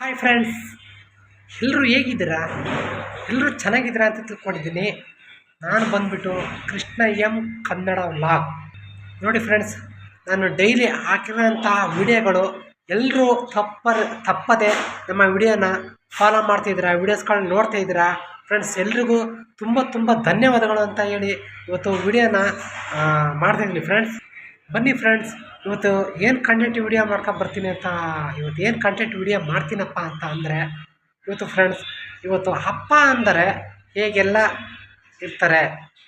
Hi friends ಎಲ್ಲರೂ ಹೇಗಿದ್ದೀರಾ? ಎಲ್ಲರೂ ಚೆನ್ನಾಗಿದ್ದೀರಾ ಅಂತ ತಿಳ್ಕೊಂಡಿದ್ದೀನಿ. ನಾನು ಬಂದುಬಿಟ್ಟು ಕೃಷ್ಣ ಎಂ ಕನ್ನಡ ವ್ಲಾಗ್ ನೋಡಿ ಫ್ರೆಂಡ್ಸ್ ನಾನು ಡೈಲಿ ಹಾಕಿರೋಂಥ ವಿಡಿಯೋಗಳು ಎಲ್ಲರೂ ತಪ್ಪ ತಪ್ಪದೆ ನಮ್ಮ ವಿಡಿಯೋನ ಫಾಲೋ ಮಾಡ್ತಿದ್ದೀರಾ ವೀಡಿಯೋಸ್ಗಳನ್ನ ನೋಡ್ತಾ ಇದ್ದೀರಾ? ಫ್ರೆಂಡ್ಸ್ ಎಲ್ರಿಗೂ ತುಂಬ ತುಂಬ ಧನ್ಯವಾದಗಳು ಅಂತ ಹೇಳಿ ಇವತ್ತು ವಿಡಿಯೋನ ಮಾಡ್ತಾಯಿದ್ದೀನಿ ಫ್ರೆಂಡ್ಸ್ ಬನ್ನಿ ಫ್ರೆಂಡ್ಸ್ ಇವತ್ತು ಏನು ಕಂಟೆಂಟ್ ವಿಡಿಯೋ ಬರ್ತೀನಿ ಅಂತ, ಇವತ್ತು ಏನು ಕಂಟೆಂಟ್ ವಿಡಿಯೋ ಮಾಡ್ತೀನಪ್ಪ ಅಂತ ಅಂದರೆ, ಇವತ್ತು ಫ್ರೆಂಡ್ಸ್ ಇವತ್ತು ಅಪ್ಪ ಅಂದರೆ ಹೇಗೆಲ್ಲ ಇರ್ತಾರೆ,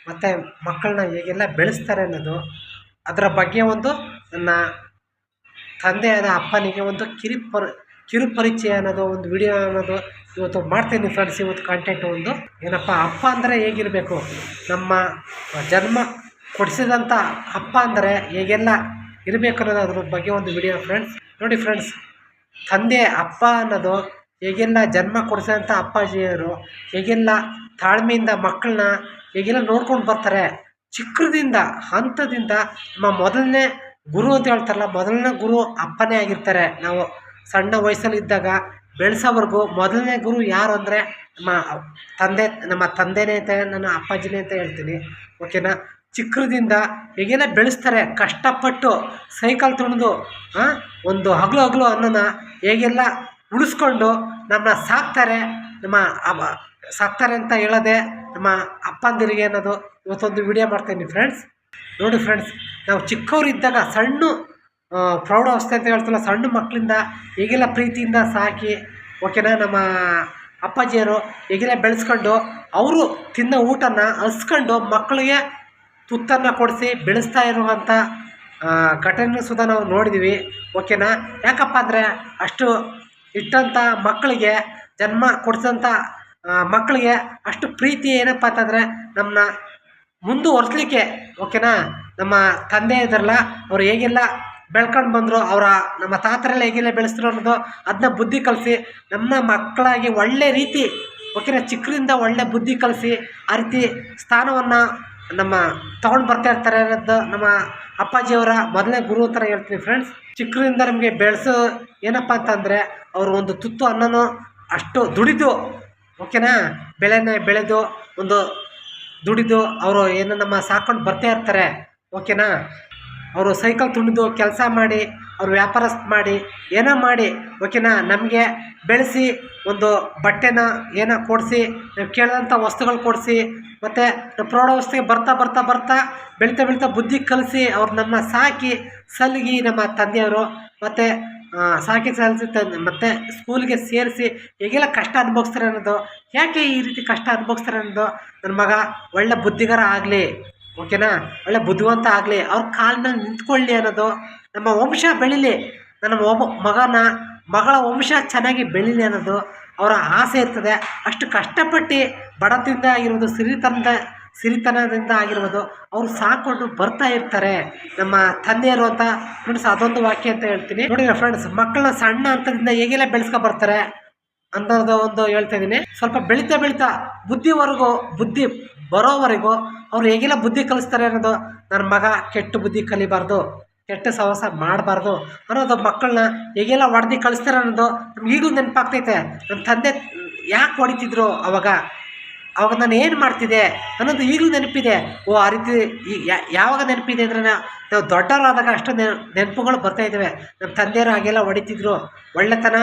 ಮತ್ತು ಮಕ್ಕಳನ್ನ ಹೇಗೆಲ್ಲ ಬೆಳೆಸ್ತಾರೆ ಅನ್ನೋದು, ಅದರ ಬಗ್ಗೆ ಒಂದು ನನ್ನ ತಂದೆಯಾದ ಅಪ್ಪನಿಗೆ ಒಂದು ಕಿರಿ ಪರಿ ಕಿರು ಪರಿಚಯ ಅನ್ನೋದು, ಒಂದು ವಿಡಿಯೋ ಅನ್ನೋದು ಇವತ್ತು ಮಾಡ್ತೀನಿ ಫ್ರೆಂಡ್ಸ್ ಇವತ್ತು ಕಂಟೆಂಟ್ ಒಂದು. ಏನಪ್ಪ ಅಪ್ಪ ಅಂದರೆ ಹೇಗಿರಬೇಕು? ನಮ್ಮ ಜನ್ಮ ಕೊಡಿಸಿದಂಥ ಅಪ್ಪ ಅಂದರೆ ಹೇಗೆಲ್ಲ ಇರಬೇಕು ಅನ್ನೋದು ಅದ್ರ ಬಗ್ಗೆ ಒಂದು ವಿಡಿಯೋ ಫ್ರೆಂಡ್ಸ್ ನೋಡಿ ಫ್ರೆಂಡ್ಸ್ ತಂದೆ ಅಪ್ಪ ಅನ್ನೋದು ಹೇಗೆಲ್ಲ ಜನ್ಮ ಕೊಡಿಸಿದಂಥ ಅಪ್ಪಾಜಿಯವರು ಹೇಗೆಲ್ಲ ತಾಳ್ಮೆಯಿಂದ ಮಕ್ಕಳನ್ನ ಹೇಗೆಲ್ಲ ನೋಡ್ಕೊಂಡು ಬರ್ತಾರೆ ಚಿಕ್ಕದಿಂದ ಹಂತದಿಂದ ನಮ್ಮ ಮೊದಲನೇ ಗುರು ಅಂತ ಹೇಳ್ತಾರಲ್ಲ, ಮೊದಲನೇ ಗುರು ಅಪ್ಪನೇ ಆಗಿರ್ತಾರೆ. ನಾವು ಸಣ್ಣ ವಯಸ್ಸಲ್ಲಿದ್ದಾಗ ಬೆಳೆಸೋವರೆಗೂ ಮೊದಲನೇ ಗುರು ಯಾರು ಅಂದರೆ ನಮ್ಮ ತಂದೆ, ನಮ್ಮ ತಂದೆನೇ ಅಂತ ನನ್ನ ಅಪ್ಪಾಜಿನೇ ಅಂತ ಹೇಳ್ತೀನಿ. ಓಕೆನಾ ಚಿಕ್ಕದಿಂದ ಹೇಗೇನ ಬೆಳೆಸ್ತಾರೆ, ಕಷ್ಟಪಟ್ಟು ಸೈಕಲ್ ತುಳಿದು ಒಂದು ಹಗಲು ಹಗಲು ಅನ್ನನ ಹೇಗೆಲ್ಲ ಉಳಿಸ್ಕೊಂಡು ನಮ್ಮನ್ನ ಸಾಕ್ತಾರೆ, ನಮ್ಮ ಸಾಕ್ತಾರೆ ಅಂತ ಹೇಳೋದೆ ನಮ್ಮ ಅಪ್ಪಂದಿರಿಗೆ ಅನ್ನೋದು ಇವತ್ತೊಂದು ವಿಡಿಯೋ ಮಾಡ್ತೀನಿ ಫ್ರೆಂಡ್ಸ್ ನೋಡಿ ಫ್ರೆಂಡ್ಸ್ ನಾವು ಚಿಕ್ಕವರಿದ್ದಾಗ ಸಣ್ಣ ಪ್ರೌಢಾವಸ್ಥೆ ಅಂತ ಹೇಳ್ತಲ್ಲ, ಸಣ್ಣ ಮಕ್ಕಳಿಂದ ಹೇಗೆಲ್ಲ ಪ್ರೀತಿಯಿಂದ ಸಾಕಿ ಓಕೆನಾ ನಮ್ಮ ಅಪ್ಪಾಜಿಯರು ಹೇಗೆಲ್ಲ ಬೆಳೆಸ್ಕೊಂಡು, ಅವರು ತಿನ್ನೋ ಊಟನ ಹಸ್ಕೊಂಡು ಮಕ್ಕಳಿಗೆ ತುತ್ತನ್ನು ಕೊಡಿಸಿ ಬೆಳೆಸ್ತಾ ಇರುವಂಥ ಘಟನೆ ಸುಧಾ ನಾವು ನೋಡಿದ್ದೀವಿ ಓಕೆನಾ ಯಾಕಪ್ಪ ಅಂದರೆ ಅಷ್ಟು ಇಟ್ಟಂಥ ಮಕ್ಕಳಿಗೆ, ಜನ್ಮ ಕೊಡಿಸಂಥ ಮಕ್ಕಳಿಗೆ ಅಷ್ಟು ಪ್ರೀತಿ ಏನಪ್ಪ ಅಂತಂದರೆ ನಮ್ಮನ್ನ ಮುಂದುವರ್ಸ್ಲಿಕ್ಕೆ ಓಕೆನಾ ನಮ್ಮ ತಂದೆ ಇದ್ರಲ್ಲ, ಅವ್ರು ಹೇಗೆಲ್ಲ ಬೆಳ್ಕೊಂಡು ಬಂದರು, ಅವರ ನಮ್ಮ ತಾತರೆಲ್ಲ ಹೇಗೆಲ್ಲ ಬೆಳೆಸಿದ್ರು ಅನ್ನೋದು ಅದನ್ನ ಬುದ್ಧಿ ಕಲಿಸಿ, ನಮ್ಮ ಮಕ್ಕಳಾಗಿ ಒಳ್ಳೆ ರೀತಿ ಓಕೆನಾ ಚಿಕ್ಕರಿಂದ ಒಳ್ಳೆ ಬುದ್ಧಿ ಕಲಿಸಿ ಆ ರೀತಿ ಸ್ಥಾನವನ್ನು ನಮ್ಮ ತಗೊಂಡು ಬರ್ತಾ ಇರ್ತಾರೆ ಅನ್ನೋದು ನಮ್ಮ ಅಪ್ಪಾಜಿಯವರ ಮೊದಲನೇ ಗುರು ಥರ ಹೇಳ್ತೀನಿ ಫ್ರೆಂಡ್ಸ್ ಚಿಕ್ಕರಿಂದ ನಮಗೆ ಬೆಳೆಸೋ ಏನಪ್ಪ ಅಂತಂದರೆ ಅವರು ಒಂದು ತುತ್ತು ಅನ್ನನೋ ಅಷ್ಟು ದುಡಿದು ಓಕೆನಾ ಬೆಳೆನೇ ಬೆಳೆದು, ಒಂದು ದುಡಿದು ಅವರು ಏನು ನಮ್ಮ ಸಾಕೊಂಡು ಬರ್ತಾ ಇರ್ತಾರೆ ಓಕೆನಾ ಅವರು ಸೈಕಲ್ ತುಳಿದು ಕೆಲಸ ಮಾಡಿ ಅವ್ರು ವ್ಯಾಪಾರಸ್ಥ ಮಾಡಿ, ಏನೋ ಮಾಡಿ, ಓಕೆನಾ? ನಮಗೆ ಬೆಳೆಸಿ ಒಂದು ಬಟ್ಟೆನ ಏನೋ ಕೊಡಿಸಿ, ನಾವು ಕೇಳಿದಂಥ ವಸ್ತುಗಳು ಕೊಡಿಸಿ, ಮತ್ತು ಪ್ರೌಢಾವಸ್ಥೆಗೆ ಬರ್ತಾ ಬರ್ತಾ ಬರ್ತಾ ಬೆಳೀತಾ ಬೆಳೀತಾ ಬುದ್ಧಿ ಕಲಿಸಿ ಅವ್ರು ನನ್ನ ಸಾಕಿ ಸಲಗಿ ನಮ್ಮ ತಂದೆಯವರು, ಮತ್ತು ಸಾಕಿ ಸಲ್ಲಿಸಿ ಮತ್ತು ಸ್ಕೂಲ್ಗೆ ಸೇರಿಸಿ ಹೇಗೆಲ್ಲ ಕಷ್ಟ ಅನುಭವಿಸ್ತಾರೆ ಅನ್ನೋದು, ಯಾಕೆ ಈ ರೀತಿ ಕಷ್ಟ ಅನುಭವಿಸ್ತಾರೆ ಅನ್ನೋದು ನನ್ನ ಮಗ ಒಳ್ಳೆ ಬುದ್ಧಿಗಾರ ಆಗಲಿ. ಓಕೆನಾ? ಒಳ್ಳೆ ಬುದ್ಧಿವಂತ ಆಗಲಿ, ಅವ್ರ ಕಾಲನ್ನ ನಿಂತ್ಕೊಳ್ಳಿ ಅನ್ನೋದು ನಮ್ಮ ವಂಶ ಬೆಳೀಲಿ. ನನ್ನ ಒಬ್ಬ ಮಗನ, ಮಗಳ ವಂಶ ಚೆನ್ನಾಗಿ ಬೆಳೀಲಿ ಅನ್ನೋದು ಅವರ ಆಸೆ ಇರ್ತದೆ. ಅಷ್ಟು ಕಷ್ಟಪಟ್ಟು ಬಡತನದಿಂದ ಆಗಿರ್ಬೋದು, ಸಿರಿತನದ, ಸಿರಿತನದಿಂದ ಆಗಿರ್ಬೋದು, ಅವರು ಸಾಕೊಂಡು ಬರ್ತಾ ಇರ್ತಾರೆ. ನಮ್ಮ ತಂದೆ ಇರುವಂಥ ಫ್ರೆಂಡ್ಸ್ ಅದೊಂದು ವಾಕ್ಯ ಅಂತ ಹೇಳ್ತೀನಿ. ನೋಡಿ ಫ್ರೆಂಡ್ಸ್ ಮಕ್ಕಳನ್ನ ಸಣ್ಣ ಹಂತದಿಂದ ಹೇಗೆಲ್ಲ ಬೆಳೆಸ್ಕೊ ಬರ್ತಾರೆ? ಅನ್ನೋದು ಒಂದು ಹೇಳ್ತಾ ಇದ್ದೀನಿ. ಸ್ವಲ್ಪ ಬೆಳೀತಾ ಬೆಳೀತಾ ಬುದ್ಧಿವರೆಗೂ, ಬುದ್ಧಿ ಬರೋವರೆಗೂ ಅವ್ರು ಹೇಗೆಲ್ಲ ಬುದ್ಧಿ ಕಲಿಸ್ತಾರೆ ಅನ್ನೋದು ನನ್ನ ಮಗ ಕೆಟ್ಟ ಬುದ್ಧಿ ಕಲಿಬಾರ್ದು, ಕೆಟ್ಟ ಸಹವಾಸ ಮಾಡಬಾರ್ದು ಅನ್ನೋದು ಮಕ್ಕಳನ್ನ ಹೇಗೆಲ್ಲ ಹೊಡೆದು ಕಳಿಸ್ತಾರೆ ಅನ್ನೋದು ನಮ್ಗೆ ಈಗಲೂ ನೆನಪಾಗ್ತೈತೆ. ನಮ್ಮ ತಂದೆ ಯಾಕೆ ಹೊಡಿತಿದ್ರು ಅವಾಗ? ಅವಾಗ ನಾನು ಏನು ಮಾಡ್ತಿದ್ದೆ ಅನ್ನೋದು ಈಗಲೂ ನೆನಪಿದೆ. ಓ, ಆ ರೀತಿ ಈ ಯಾವಾಗ ನೆನಪಿದೆ ಅಂದರೆ ನಾವು ದೊಡ್ಡವರಾದಾಗ ಅಷ್ಟು ನೆನಪುಗಳು ಬರ್ತಾಯಿದ್ದಾವೆ ನಮ್ಮ ತಂದೆಯರು ಹಾಗೆಲ್ಲ ಹೊಡಿತಿದ್ರು. ಒಳ್ಳೆತನ,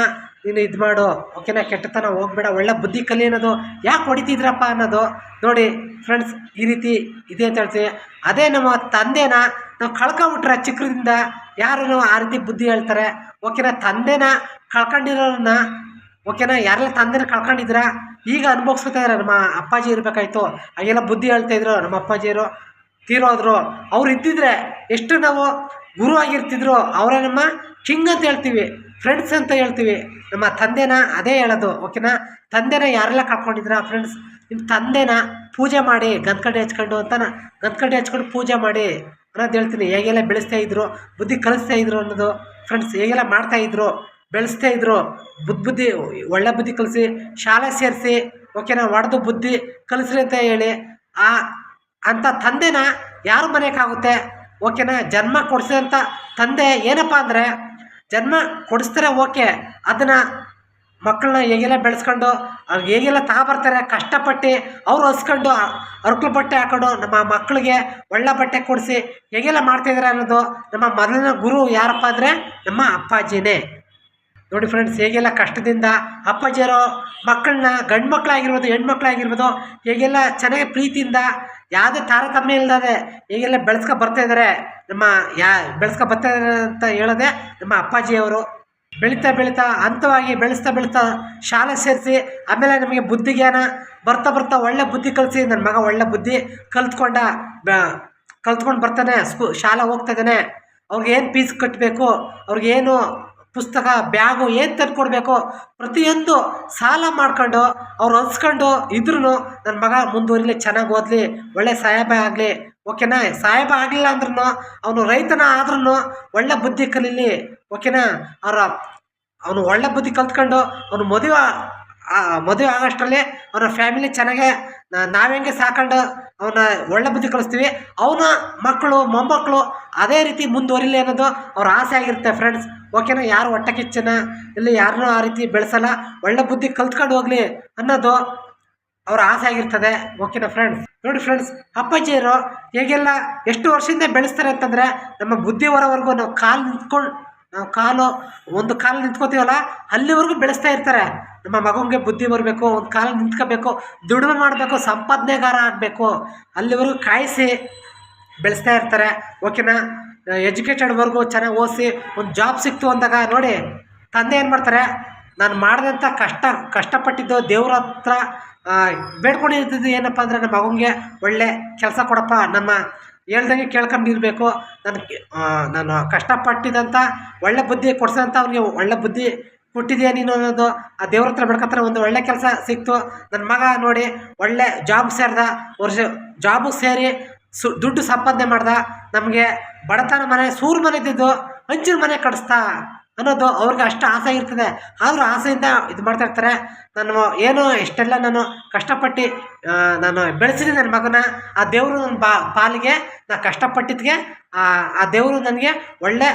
ನೀನು ಇದು ಮಾಡು, ಓಕೆನಾ, ಕೆಟ್ಟತನ ಹೋಗ್ಬೇಡ, ಒಳ್ಳೆ ಬುದ್ಧಿ ಕಲಿ ಅನ್ನೋದು ಯಾಕೆ ಹೊಡಿತಿದ್ರಪ್ಪ ಅನ್ನೋದು ನೋಡಿ ಫ್ರೆಂಡ್ಸ್ ಈ ರೀತಿ ಇದೆ ಅಂತ ಹೇಳ್ತೀವಿ ಅದೇ ನಮ್ಮ ತಂದೆನ ನಾವು ಕಳ್ಕೊಂಬಿಟ್ರೆ ಚಿಕ್ಕದಿಂದ ಯಾರು ಆ ರೀತಿ ಬುದ್ಧಿ ಹೇಳ್ತಾರೆ. ಓಕೆನಾ, ತಂದೆನ ಕಳ್ಕೊಂಡಿರೋರನ್ನ, ಓಕೆನಾ, ಯಾರೆಲ್ಲ ತಂದೆನ ಕಳ್ಕೊಂಡಿದ್ರ ಈಗ ಅನುಭವಿಸ್ತಾ ಇದ್ದಾರೆ ನಮ್ಮ ಅಪ್ಪಾಜಿ ಇರಬೇಕಾಯ್ತು, ಹಾಗೆಲ್ಲ ಬುದ್ಧಿ ಹೇಳ್ತಾ ಇದ್ರು ನಮ್ಮ ಅಪ್ಪಾಜಿಯರು ತೀರೋದ್ರು ಅವ್ರು ಇದ್ದಿದ್ರೆ ಎಷ್ಟು ನಾವು ಗುರು ಆಗಿರ್ತಿದ್ರು, ಅವರೇ ನಮ್ಮ ಕಿಂಗ್ ಅಂತ ಹೇಳ್ತೀವಿ ಫ್ರೆಂಡ್ಸ್ ಅಂತ ಹೇಳ್ತೀವಿ. ನಮ್ಮ ತಂದೆನ ಅದೇ ಹೇಳೋದು ಓಕೆನಾ ತಂದೆನ ಯಾರೆಲ್ಲ ಕಳ್ಕೊಂಡಿದ್ರ ಫ್ರೆಂಡ್ಸ್ ನಿಮ್ಮ ತಂದೆನ ಪೂಜೆ ಮಾಡಿ, ಗಂದ್ಕಡ್ಡಿ ಹಚ್ಕೊಂಡು ಅಂತ ಗಂದ್ಕಡ್ಡಿ ಹಚ್ಕೊಂಡು ಪೂಜೆ ಮಾಡಿ ಅನ್ನೋದು ಹೇಳ್ತೀನಿ. ಹೇಗೆಲ್ಲ ಬೆಳೆಸ್ತಾ ಇದ್ರು, ಬುದ್ಧಿ ಕಲಿಸ್ತಾ ಇದ್ರು ಅನ್ನೋದು ಫ್ರೆಂಡ್ಸ್ ಹೇಗೆಲ್ಲ ಮಾಡ್ತಾಯಿದ್ರು ಬೆಳೆಸ್ತಾ ಇದ್ರು. ಬುದ್ಧಿ ಬುದ್ಧಿ, ಒಳ್ಳೆ ಬುದ್ಧಿ ಕಲಿಸಿ, ಶಾಲೆ ಸೇರಿಸಿ ಓಕೆನಾ ಹೊಡೆದು ಬುದ್ಧಿ ಕಲಿಸ್ರಿ ಅಂತ ಹೇಳಿ, ಆ ಅಂಥ ತಂದೆನ ಯಾರು ಮರೆಯೋಕ್ಕಾಗುತ್ತೆ? ಓಕೆನಾ ಜನ್ಮ ಕೊಡಿಸಿದಂಥ ತಂದೆ ಏನಪ್ಪ ಅಂದರೆ, ಜನ್ಮ ಕೊಡಿಸ್ತಾರೆ, ಓಕೆ, ಅದನ್ನು ಮಕ್ಕಳನ್ನ ಹೇಗೆಲ್ಲ ಬೆಳೆಸ್ಕೊಂಡು ಅವ್ರಿಗೆ ಹೇಗೆಲ್ಲ ತಗೊಬರ್ತಾರೆ ಕಷ್ಟಪಟ್ಟು ಅವ್ರು ಹಸ್ಕೊಂಡು, ಅರ್ಕಲು ಬಟ್ಟೆ ಹಾಕೊಂಡು ನಮ್ಮ ಮಕ್ಕಳಿಗೆ ಒಳ್ಳೆ ಬಟ್ಟೆ ಕೊಡಿಸಿ, ಹೇಗೆಲ್ಲ ಮಾಡ್ತಾಯಿದ್ದಾರೆ ಅನ್ನೋದು ನಮ್ಮ ಮೊದಲಿನ ಗುರು ಯಾರಪ್ಪ ಅಂದರೆ ನಮ್ಮ ಅಪ್ಪಾಜಿನೇ. ನೋಡಿ ಫ್ರೆಂಡ್ಸ್ ಹೇಗೆಲ್ಲ ಕಷ್ಟದಿಂದ ಅಪ್ಪಾಜಿಯರು ಮಕ್ಕಳನ್ನ ಗಂಡು ಮಕ್ಕಳಾಗಿರ್ಬೋದು ಹೆಣ್ಮಕ್ಳಾಗಿರ್ಬೋದು, ಹೇಗೆಲ್ಲ ಚೆನ್ನಾಗಿ ಪ್ರೀತಿಯಿಂದ, ಯಾವುದೇ ತಾರತಮ್ಯ ಇಲ್ಲದೆ ಹೇಗೆಲ್ಲ ಬೆಳೆಸ್ಕೊ ಬರ್ತಾ ಇದ್ದಾರೆ ನಮ್ಮ ಯಾ, ಬೆಳೆಸ್ಕೊ ಬರ್ತಾ ಇದ್ದಾರೆ ಅಂತ ಹೇಳೋದೆ ನಮ್ಮ ಅಪ್ಪಾಜಿಯವರು ಬೆಳೀತಾ ಬೆಳೀತಾ, ಹಂತವಾಗಿ ಬೆಳೆಸ್ತಾ ಬೆಳೀತಾ ಶಾಲೆ ಸೇರಿಸಿ, ಆಮೇಲೆ ನಮಗೆ ಬುದ್ಧಿ ಜ್ಞಾನ ಬರ್ತಾ ಬರ್ತಾ ಒಳ್ಳೆ ಬುದ್ಧಿ ಕಲಿಸಿ ನನ್ನ ಮಗ ಒಳ್ಳೆ ಬುದ್ಧಿ ಕಲ್ತ್ಕೊಂಡ ಕಲ್ತ್ಕೊಂಡು ಬರ್ತಾನೆ, ಸ್ಕೂ, ಶಾಲೆ ಹೋಗ್ತಾ ಇದ್ದಾನೆ. ಅವ್ರಿಗೆ ಏನು ಫೀಸ್ ಕಟ್ಟಬೇಕು ಅವ್ರಿಗೇನು ಪುಸ್ತಕ ಬ್ಯಾಗು ಏನು ತಂದುಕೊಡ್ಬೇಕು ಪ್ರತಿಯೊಂದು ಸಾಲ ಮಾಡ್ಕೊಂಡು ಅವ್ರು ಹಸ್ಕೊಂಡು ಇದ್ರೂ ನನ್ನ ಮಗ ಮುಂದುವರಿಲಿ, ಚೆನ್ನಾಗಿ ಓದಲಿ, ಒಳ್ಳೆ ಸಾಹೇಬ ಆಗಲಿ, ಓಕೆನಾ? ಸಾಹೇಬ ಆಗಲಿಲ್ಲ ಅಂದ್ರೂ ಅವನು ರೈತನ ಆದ್ರೂ ಒಳ್ಳೆ ಬುದ್ಧಿ ಕಲೀಲಿ, ಓಕೆನಾ? ಅವರ ಅವನು ಒಳ್ಳೆ ಬುದ್ಧಿ ಕಲ್ತ್ಕೊಂಡು ಅವನು ಮದುವೆ ಮದುವೆ ಆಗೋಷ್ಟರಲ್ಲಿ ಅವನ ಫ್ಯಾಮಿಲಿ ಚೆನ್ನಾಗೆ ನಾವು ಹೆಂಗೆ ಸಾಕೊಂಡು ಅವನ ಒಳ್ಳೆ ಬುದ್ಧಿ ಕಲಿಸ್ತೀವಿ, ಅವನ ಮಕ್ಕಳು, ಮೊಮ್ಮಕ್ಕಳು ಅದೇ ರೀತಿ ಮುಂದುವರಿಲಿ ಅನ್ನೋದು ಅವ್ರ ಆಸೆ ಆಗಿರುತ್ತೆ ಫ್ರೆಂಡ್ಸ್ ಓಕೆನಾ, ಯಾರು ಹೊಟ್ಟೆ ಕಿಚ್ಚನ ಇಲ್ಲಿ ಯಾರನ್ನೂ ಆ ರೀತಿ ಬೆಳೆಸಲ್ಲ. ಒಳ್ಳೆ ಬುದ್ಧಿ ಕಲ್ತ್ಕೊಂಡು ಹೋಗಲಿ ಅನ್ನೋದು ಅವ್ರ ಆಸೆ ಆಗಿರ್ತದೆ. ಓಕೆನಾ ಫ್ರೆಂಡ್ಸ್ ನೋಡಿ ಫ್ರೆಂಡ್ಸ್ ಅಪ್ಪಾಜಿಯರು ಹೇಗೆಲ್ಲ ಎಷ್ಟು ವರ್ಷದಿಂದ ಬೆಳೆಸ್ತಾರೆ ಅಂತಂದರೆ, ನಮ್ಮ ಬುದ್ಧಿ ಹೊರವರೆಗೂ ನಾವು ಕಾಲು ನಿಂತ್ಕೊಂಡು, ನಾವು ಕಾಲು, ಒಂದು ಕಾಲು ನಿಂತ್ಕೋತೀವಲ್ಲ, ಅಲ್ಲಿವರೆಗೂ ಬೆಳೆಸ್ತಾ ಇರ್ತಾರೆ. ನಮ್ಮ ಮಗನಿಗೆ ಬುದ್ಧಿ ಬರಬೇಕು, ಒಂದು ಕಾಲು ನಿಂತ್ಕೋಬೇಕು, ದುಡಿಮೆ ಮಾಡಬೇಕು, ಸಂಪಾದನೆಗಾರ ಆಗಬೇಕು. ಅಲ್ಲಿವರೆಗೂ ಕಾಯಿಸಿ ಬೆಳೆಸ್ತಾ ಇರ್ತಾರೆ. ಓಕೆನಾ? ಎಜುಕೇಟೆಡ್ವರೆಗೂ ಚೆನ್ನಾಗಿ ಓದಿಸಿ ಒಂದು ಜಾಬ್ ಸಿಕ್ತು ಅಂದಾಗ ನೋಡಿ, ತಂದೆ ಏನು ಮಾಡ್ತಾರೆ, ನಾನು ಮಾಡಿದಂಥ ಕಷ್ಟ, ಕಷ್ಟಪಟ್ಟಿದ್ದು ದೇವ್ರ ಹತ್ರ ಬೇಡ್ಕೊಂಡಿರ್ತಿದ್ದು ಏನಪ್ಪ ಅಂದರೆ ನಮ್ಮ ಮಗನಿಗೆ ಒಳ್ಳೆ ಕೆಲಸ ಕೊಡಪ್ಪ, ನಮ್ಮ ಹೇಳ್ದಂಗೆ ಕೇಳ್ಕೊಂಡಿರ್ಬೇಕು ನನಗೆ ನಾನು ಕಷ್ಟಪಟ್ಟಿದ್ದಂಥ ಒಳ್ಳೆ ಬುದ್ಧಿ ಕೊಡ್ಸಿದಂಥ ಅವ್ರಿಗೆ ಒಳ್ಳೆ ಬುದ್ಧಿ ಕೊಟ್ಟಿದೆಯಾ ನೀನು ಅನ್ನೋದು, ಆ ದೇವ್ರ ಹತ್ರ ಬೆಳ್ಕೊತಾರೆ ಒಂದು ಒಳ್ಳೆ ಕೆಲಸ ಸಿಕ್ತು ನನ್ನ ಮಗ ನೋಡಿ ಒಳ್ಳೆ ಜಾಬ್ ಸೇರಿದ, ವರ್ಷ ಜಾಬು ಸೇರಿ ಸು, ದುಡ್ಡು ಸಂಪಾದನೆ ಮಾಡ್ದ, ನಮಗೆ ಬಡತನ ಮನೆ, ಸೂರು ಮನೆ ಇದ್ದಿದ್ದು ಹಂಚಿನ ಮನೆ ಕಟ್ಸ್ತಾ ಅನ್ನೋದು ಅವ್ರಿಗೆ ಅಷ್ಟು ಆಸೆ ಇರ್ತದೆ. ಆದರೂ ಆಸೆಯಿಂದ ಇದು ಮಾಡ್ತಾ ಇರ್ತಾರೆ. ನಾನು ಏನು ಎಷ್ಟೆಲ್ಲ ನಾನು ಕಷ್ಟಪಟ್ಟು ನಾನು ಬೆಳೆಸಿದೆ ನನ್ನ ಮಗನ, ಆ ದೇವರು ನನ್ನ ಬಾ, ಪಾಲಿಗೆ ನಾನು ಕಷ್ಟಪಟ್ಟಿದ್ಗೆ ಆ ದೇವರು ನನಗೆ ಒಳ್ಳೆ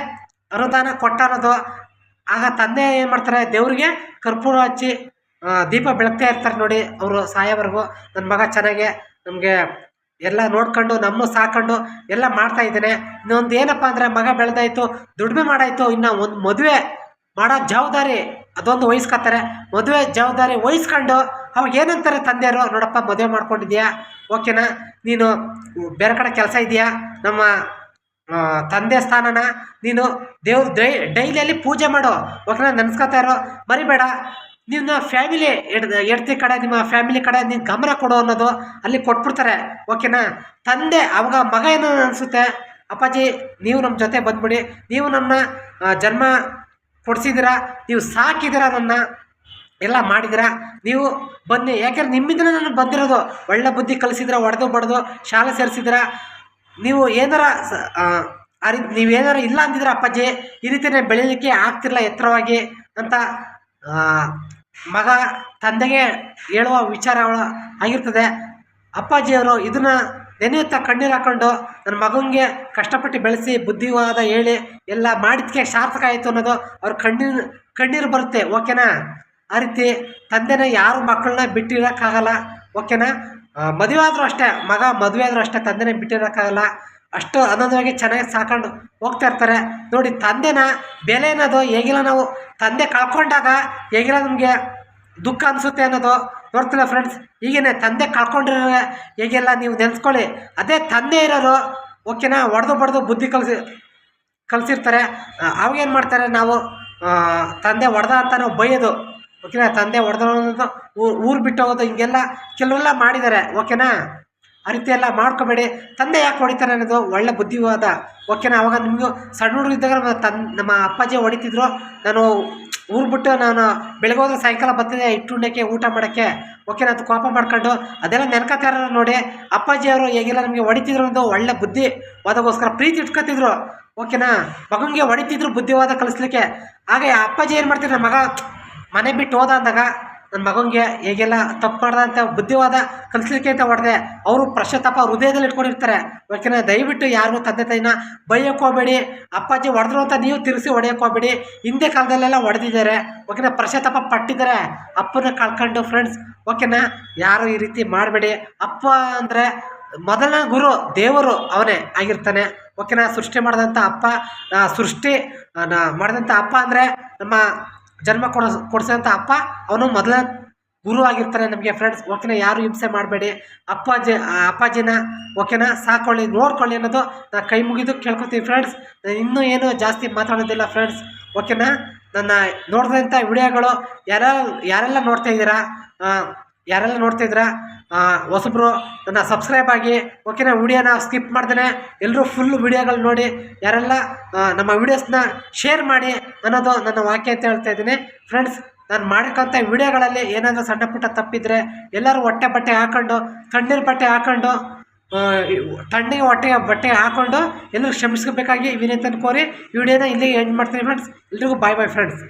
ಅನುದಾನ ಕೊಟ್ಟ ಅನ್ನೋದು. ಆಗ ತಂದೆ ಏನು ಮಾಡ್ತಾರೆ, ದೇವರಿಗೆ ಕರ್ಪೂರ ಹಚ್ಚಿ ದೀಪ ಬೆಳಗ್ತಾ ಇರ್ತಾರೆ ನೋಡಿ, ಅವರು ಸಾಯೋವರೆಗೂ. ನನ್ನ ಮಗ ಚೆನ್ನಾಗೆ ನಮಗೆ ಎಲ್ಲ ನೋಡ್ಕೊಂಡು, ನಮ್ಮ ಸಾಕೊಂಡು ಎಲ್ಲ ಮಾಡ್ತಾ ಇದ್ದೇನೆ. ಇನ್ನೊಂದು ಏನಪ್ಪ ಅಂದರೆ ಮಗ ಬೆಳೆದಾಯ್ತು, ದುಡಿಮೆ ಮಾಡಾಯಿತು, ಇನ್ನು ಒಂದು ಮದುವೆ ಮಾಡೋ ಜವಾಬ್ದಾರಿ, ಅದೊಂದು ವಹಿಸ್ಕೊತಾರೆ. ಮದುವೆ ಜವಾಬ್ದಾರಿ ವಹಿಸ್ಕೊಂಡು, ಅವಾಗ ಏನಂತಾರೆ ತಂದೆಯವರು ನೋಡಪ್ಪ ಮದುವೆ ಮಾಡ್ಕೊಂಡಿದ್ಯಾ ಓಕೆನಾ? ನೀನು ಬೇರೆ ಕಡೆ ಕೆಲಸ ಇದೆಯಾ ನಮ್ಮ ತಂದೆ ಸ್ಥಾನನ ನೀನು ದೇವ್ರ ಡೈ, ಡೈಲಿಯಲ್ಲಿ ಪೂಜೆ ಮಾಡು. ಓಕೆನಾ? ನೆನೆಸ್ಕೊತಾ ಇರೋ. ಮರಿಬೇಡ. ನಿನ್ನ ಫ್ಯಾಮಿಲಿ ಎಡ್ ಹೆಡ್ತಿ ಕಡೆ, ನಿಮ್ಮ ಫ್ಯಾಮಿಲಿ ಕಡೆ ನೀನು ಗಮನ ಕೊಡು ಅನ್ನೋದು ಅಲ್ಲಿ ಕೊಟ್ಬಿಡ್ತಾರೆ ಓಕೆನಾ ತಂದೆ, ಅವಾಗ ಮಗ ಏನು ಅನಿಸುತ್ತೆ? ಅಪ್ಪಾಜಿ, ನೀವು ನಮ್ಮ ಜೊತೆ ಬಂದ್ಬಿಡಿ, ನೀವು ನನ್ನ ಜನ್ಮ ಕೊಡಿಸಿದ್ದೀರಾ ನೀವು ಸಾಕಿದ್ದೀರಾ ನನ್ನ ಎಲ್ಲ ಮಾಡಿದಿರ, ನೀವು ಬನ್ನಿ, ಯಾಕೆಂದ್ರೆ ನಿಮ್ಮಿಂದಲೇ ನಾನು ಬಂದಿರೋದು, ಒಳ್ಳೆ ಬುದ್ಧಿ ಕಲಿಸಿದ್ರೆ, ಒಡೆದು ಬಡ್ದು, ಶಾಲೆ ಸೇರಿಸಿದ್ರ, ನೀವು ಏನಾರ ಆ ರೀತಿ ನೀವೇನಾರು ಇಲ್ಲ ಅಂದಿದ್ರೆ ಅಪ್ಪಾಜಿ, ಈ ರೀತಿಯೇ ಬೆಳೀಲಿಕ್ಕೆ ಆಗ್ತಿರಲ್ಲ ಎತ್ತರವಾಗಿ ಅಂತ ಮಗ ತಂದೆಗೆ ಹೇಳುವ ವಿಚಾರ ಆಗಿರ್ತದೆ. ಅಪ್ಪಾಜಿಯವರು ಇದನ್ನು ನೆನೆಯುತ್ತಾ ಕಣ್ಣೀರು ಹಾಕೊಂಡು ನನ್ನ ಮಗನಿಗೆ ಕಷ್ಟಪಟ್ಟು ಬೆಳೆಸಿ ಬುದ್ಧಿವಾದ ಹೇಳಿ ಎಲ್ಲ ಮಾಡಿದ್ಕೆ ಸಾರ್ಥಕ ಆಯಿತು ಅನ್ನೋದು ಅವ್ರ ಕಣ್ಣೀರು ಕಣ್ಣೀರು ಬರುತ್ತೆ, ಓಕೆನಾ? ಆ ರೀತಿ ತಂದೆನ ಯಾರು ಮಕ್ಕಳನ್ನ ಬಿಟ್ಟಿರೋಕ್ಕಾಗಲ್ಲ, ಓಕೆನಾ? ಮದುವೆ ಆದರೂ ಅಷ್ಟೇ, ಮಗ ಮದುವೆ ಆದರೂ ಅಷ್ಟೇ ತಂದೆನೇ ಬಿಟ್ಟಿರೋಕ್ಕಾಗಲ್ಲ. ಅಷ್ಟು ಆನಂದವಾಗಿ ಚೆನ್ನಾಗಿ ಸಾಕೊಂಡು ಹೋಗ್ತಾ ಇರ್ತಾರೆ. ನೋಡಿ, ತಂದೆನ ಬೆಲೆ ಅನ್ನೋದು ಹೇಗಿಲ್ಲ ನಾವು. ತಂದೆ ಕಳ್ಕೊಂಡಾಗ ಹೇಗಿಲ್ಲ ನಮಗೆ ದುಃಖ ಅನಿಸುತ್ತೆ ಅನ್ನೋದು. ನೋಡ್ತಿಲ್ಲ ಫ್ರೆಂಡ್ಸ್ ಈಗೇನೆ ತಂದೆ ಕಳ್ಕೊಂಡಿರೋ ಹೇಗೆಲ್ಲ ನೀವು ನೆನೆಸ್ಕೊಳ್ಳಿ. ಅದೇ ತಂದೆ ಇರೋರು ಓಕೆನಾ ಹೊಡೆದು ಬಡ್ದು ಬುದ್ಧಿ ಕಲಿಸಿ, ಕಲಿಸಿರ್ತಾರೆ. ಅವಾಗೇನು ಮಾಡ್ತಾರೆ ನಾವು? ತಂದೆ ಹೊಡೆದ ಅಂತ ನಾವು ಬೈಯೋದು. ಓಕೆನಾ ತಂದೆ ಹೊಡೆದ ಊರು ಊರು ಬಿಟ್ಟು ಹೋಗೋದು ಹಿಂಗೆಲ್ಲ ಕೆಲವೆಲ್ಲ ಮಾಡಿದ್ದಾರೆ. ಓಕೆನಾ ಆ ರೀತಿ ಎಲ್ಲ ಮಾಡ್ಕೋಬೇಡಿ. ತಂದೆ ಯಾಕೆ ಹೊಡಿತಾರೆ ಅನ್ನೋದು ಒಳ್ಳೆ ಬುದ್ಧಿವಾದ. ಓಕೆನಾ ಅವಾಗ ನಿಮಗೂ ಸಣ್ಣ ಹುಡುಗ ಇದ್ದಾಗ ನಮ್ಮ ತನ್, ನಮ್ಮ ಅಪ್ಪಾಜಿ ಹೊಡಿತಿದ್ರು. ನಾನು ಊರು ಬಿಟ್ಟು ನಾನು ಬೆಳಗ್ಗೆ ಹೋದ್ರೆ ಸಾಯಂಕಾಲ ಬರ್ತಿದ್ದೆ ಇಟ್ಟುಂಡಕ್ಕೆ ಊಟ ಮಾಡೋಕ್ಕೆ. ಓಕೆನಾ ಅದು ಕೋಪ ಮಾಡ್ಕೊಂಡು ಅದೆಲ್ಲ ನೆನ್ಕೋತಾರ ನೋಡಿ. ಅಪ್ಪಾಜಿ ಅವರು ಹೇಗೆಲ್ಲ ನಮಗೆ ಹೊಡಿತಿದ್ರು ಅಂದು ಒಳ್ಳೆ ಬುದ್ಧಿ. ಅದಕ್ಕೋಸ್ಕರ ಪ್ರೀತಿ ಇಟ್ಕೊತಿದ್ರು. ಓಕೆನಾ ಮಗನಿಗೆ ಹೊಡಿತಿದ್ರು ಬುದ್ಧಿವಾದ ಕಲಿಸ್ಲಿಕ್ಕೆ. ಹಾಗೆ ಅಪ್ಪಾಜಿ ಏನು ಮಾಡ್ತಿದ್ರು ಮಗ ಮನೆ ಬಿಟ್ಟು ಹೋದ ಅಂದಾಗ ನನ್ನ ಮಗನಿಗೆ ಹೇಗೆಲ್ಲ ತಪ್ಪು ಮಾಡ್ದಂಥ ಬುದ್ಧಿವಾದ ಕಲಿಸ್ಲಿಕ್ಕೆ ಅಂತ ಹೊಡೆದೆ ಅವರು ಪಶ್ಚಾತ್ತಾಪ ಹೃದಯದಲ್ಲಿ ಇಟ್ಕೊಂಡಿರ್ತಾರೆ. ಓಕೆನಾ ದಯವಿಟ್ಟು ಯಾರಿಗೂ ತಂದೆ ತಾಯಿನ ಬೈಯಕ್ಕೆ ಹೋಗಬೇಡಿ. ಅಪ್ಪಾಜಿ ಹೊಡೆದ್ರು ಅಂತ ನೀವು ತಿರುಗಿಸಿ ಹೊಡೆಯಕ್ಕೆ ಹೋಗಬೇಡಿ. ಹಿಂದೆ ಕಾಲದಲ್ಲೆಲ್ಲ ಹೊಡೆದಿದ್ದಾರೆ. ಓಕೆನಾ? ಪಶ್ಚಾತ್ತಾಪ ಪಟ್ಟಿದ್ದಾರೆ. ಅಪ್ಪನ ಕಳ್ಕೊಂಡು ಫ್ರೆಂಡ್ಸ್ ಓಕೆನಾ? ಯಾರು ಈ ರೀತಿ ಮಾಡಬೇಡಿ. ಅಪ್ಪ ಅಂದರೆ ಮೊದಲ ಗುರು, ದೇವರು ಅವನೇ ಆಗಿರ್ತಾನೆ. ಓಕೆನಾ? ಸೃಷ್ಟಿ ಮಾಡಿದಂಥ ಅಪ್ಪ ಸೃಷ್ಟಿ ಮಾಡಿದಂಥ ಅಪ್ಪ ಅಂದರೆ ನಮ್ಮ ಜನ್ಮ ಕೊಡ ಕೊಡಿಸಿದಂಥ ಅಪ್ಪ, ಅವನು ಮೊದಲ ಗುರು ಆಗಿರ್ತಾನೆ ನಮಗೆ ಫ್ರೆಂಡ್ಸ್ ಓಕೆನಾ, ಯಾರು ಹಿಂಸೆ ಮಾಡಬೇಡಿ. ಅಪ್ಪಾಜಿ ಅಪ್ಪಾಜಿನ, ಓಕೆನಾ, ಸಾಕೊಳ್ಳಿ, ನೋಡ್ಕೊಳ್ಳಿ ಅನ್ನೋದು ನಾನು ಕೈ ಮುಗಿದು ಕೇಳ್ಕೊತೀವಿ ಫ್ರೆಂಡ್ಸ್ ನಾನು ಇನ್ನೂ ಏನು ಜಾಸ್ತಿ ಮಾತಾಡೋದಿಲ್ಲ ಫ್ರೆಂಡ್ಸ್ ಓಕೆನಾ, ನನ್ನ ನೋಡಿದಂಥ ವಿಡಿಯೋಗಳು ಯಾರ, ಯಾರೆಲ್ಲ ನೋಡ್ತಾ ಇದ್ದೀರಾ ಯಾರೆಲ್ಲ ನೋಡ್ತಾ ಹೊಸಬ್ರು ನನ್ನ ಸಬ್ಸ್ಕ್ರೈಬ್ ಆಗಿ ಓಕೆನಾ ವಿಡಿಯೋನ ಸ್ಕಿಪ್ ಮಾಡ್ದೇನೆ ಎಲ್ಲರೂ ಫುಲ್ ವಿಡಿಯೋಗಳು ನೋಡಿ, ಯಾರೆಲ್ಲ ನಮ್ಮ ವಿಡಿಯೋಸ್ನ ಶೇರ್ ಮಾಡಿ ಅನ್ನೋದು ನನ್ನ ವಾಕ್ಯ ಅಂತ ಹೇಳ್ತಾ ಇದ್ದೀನಿ. ಫ್ರೆಂಡ್ಸ್ ನಾನು ಮಾಡಿಕೊಂಥ ವಿಡಿಯೋಗಳಲ್ಲಿ ಏನಾದರೂ ಸಣ್ಣ ಪುಟ್ಟ ತಪ್ಪಿದ್ರೆ ಎಲ್ಲರೂ ಹೊಟ್ಟೆ ಬಟ್ಟೆ ಹಾಕೊಂಡು ತಣ್ಣೀರು ಬಟ್ಟೆ ಹಾಕೊಂಡು ತಣ್ಣಿಗೆ ಹೊಟ್ಟೆ, ಬಟ್ಟೆ ಹಾಕೊಂಡು ಎಲ್ಲರೂ ಕ್ಷಮಿಸ್ಕೋಬೇಕಾಗಿ ವಿನಂತನ ಕೋರಿ ವಿಡಿಯೋನ ಇಲ್ಲಿಗೆ ಎಂಡ್ ಮಾಡ್ತೀನಿ ಫ್ರೆಂಡ್ಸ್ ಎಲ್ರಿಗೂ ಬಾಯ್ ಬಾಯ್ ಫ್ರೆಂಡ್ಸ್